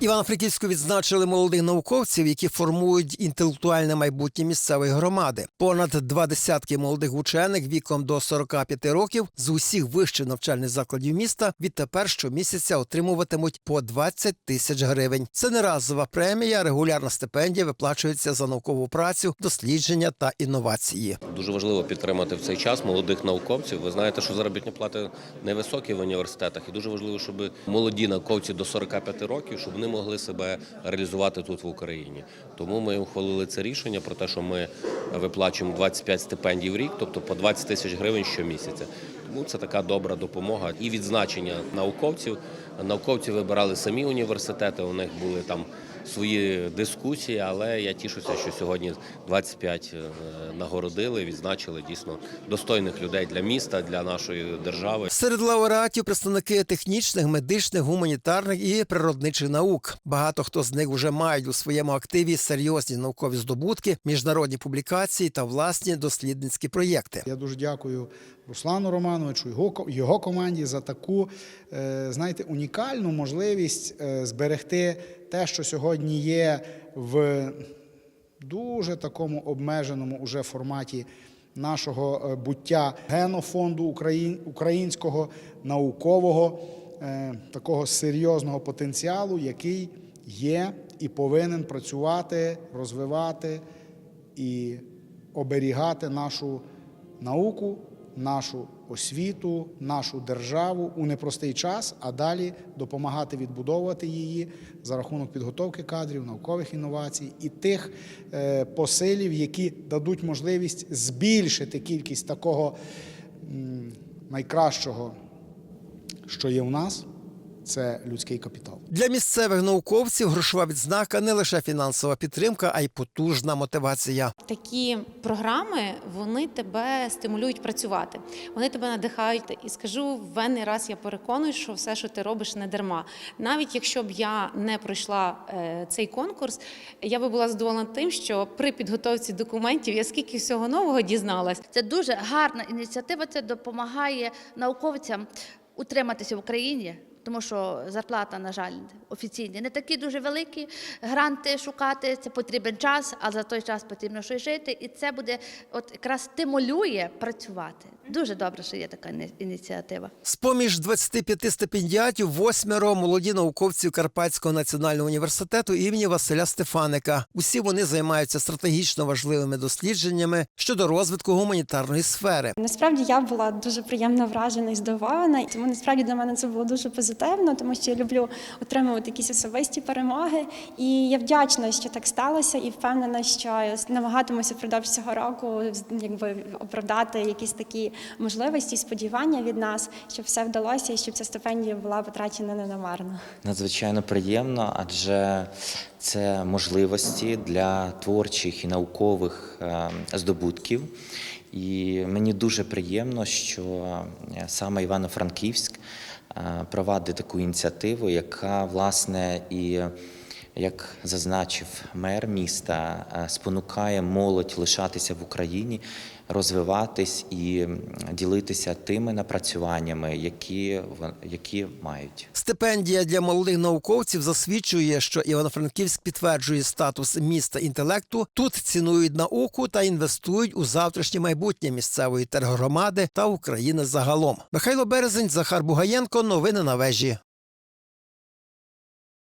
Івано-Франківську відзначили молодих науковців, які формують інтелектуальне майбутнє місцевої громади. Понад два десятки молодих учених віком до 45 років з усіх вищих навчальних закладів міста відтепер щомісяця отримуватимуть по 20 тисяч гривень. Це не разова премія, регулярна стипендія виплачується за наукову працю, дослідження та інновації. Дуже важливо підтримати в цей час молодих науковців. Ви знаєте, що заробітні плати невисокі в університетах, і дуже важливо, щоб молоді науковці до 45 років, щоб вони могли себе реалізувати тут в Україні. Тому ми ухвалили це рішення про те, що ми виплачуємо 25 стипендій в рік, тобто по 20 тисяч гривень щомісяця. Тому це така добра допомога і відзначення науковців. Науковці вибирали самі університети. У них були там свої дискусії, але я тішуся, що сьогодні 25 е, нагородили, відзначили дійсно достойних людей для міста, для нашої держави. Серед лауреатів представники технічних, медичних, гуманітарних і природничих наук. Багато хто з них вже мають у своєму активі серйозні наукові здобутки, міжнародні публікації та власні дослідницькі проєкти. Я дуже дякую Руслану Романовичу, його, ко- його команді за таку, е, знаєте, унікальну можливість е, зберегти те, що сьогодні є в дуже такому обмеженому уже форматі нашого е, буття генофонду українського наукового е, такого серйозного потенціалу, який є і повинен працювати, розвивати і оберігати нашу науку, нашу освіту, нашу державу у непростий час, а далі допомагати відбудовувати її за рахунок підготовки кадрів, наукових інновацій і тих е, посилів, які дадуть можливість збільшити кількість такого найкращого, що є в нас, це людський капітал. Для місцевих науковців грошова відзнака не лише фінансова підтримка, а й потужна мотивація. Такі програми вони тебе стимулюють працювати. Вони тебе надихають. І скажу в венний раз я переконую, що все, що ти робиш, не дарма. Навіть якщо б я не пройшла е, цей конкурс, я би була задоволена тим, що при підготовці документів я скільки всього нового дізналась. Це дуже гарна ініціатива. Це допомагає науковцям утриматися в Україні. Тому що зарплата, на жаль, офіційні не такі дуже великі. Гранти шукати це потрібен час, а за той час потрібно щось жити. І це буде от якраз стимулює працювати. Дуже добре, що є така іні- ініціатива. З-поміж 25 стипендіатів восьмеро молоді науковці Карпатського національного університету імені Василя Стефаника. Усі вони займаються стратегічно важливими дослідженнями щодо розвитку гуманітарної сфери. Насправді я була дуже приємно вражена і здивована. Тому насправді для мене це було дуже позитивно, тому що я люблю отримувати якісь особисті перемоги. І я вдячна, що так сталося, і впевнена, що намагатимуся впродовж цього року якби оправдати якісь такі можливості, сподівання від нас, щоб все вдалося і щоб ця стипендія була потрачена не намарно. Надзвичайно приємно, адже це можливості для творчих і наукових е, здобутків. І мені дуже приємно, що е, саме Івано-Франківськ е, провадить таку ініціативу, яка власне і як зазначив мер міста, е, спонукає молодь лишатися в Україні, розвиватись і ділитися тими напрацюваннями, які, які мають. Стипендія для молодих науковців засвідчує, що Івано-Франківськ підтверджує статус міста інтелекту. Тут цінують науку та інвестують у завтрашнє майбутнє місцевої тергромади та України загалом. Михайло Березень, Захар Бугаєнко. Новини на вежі.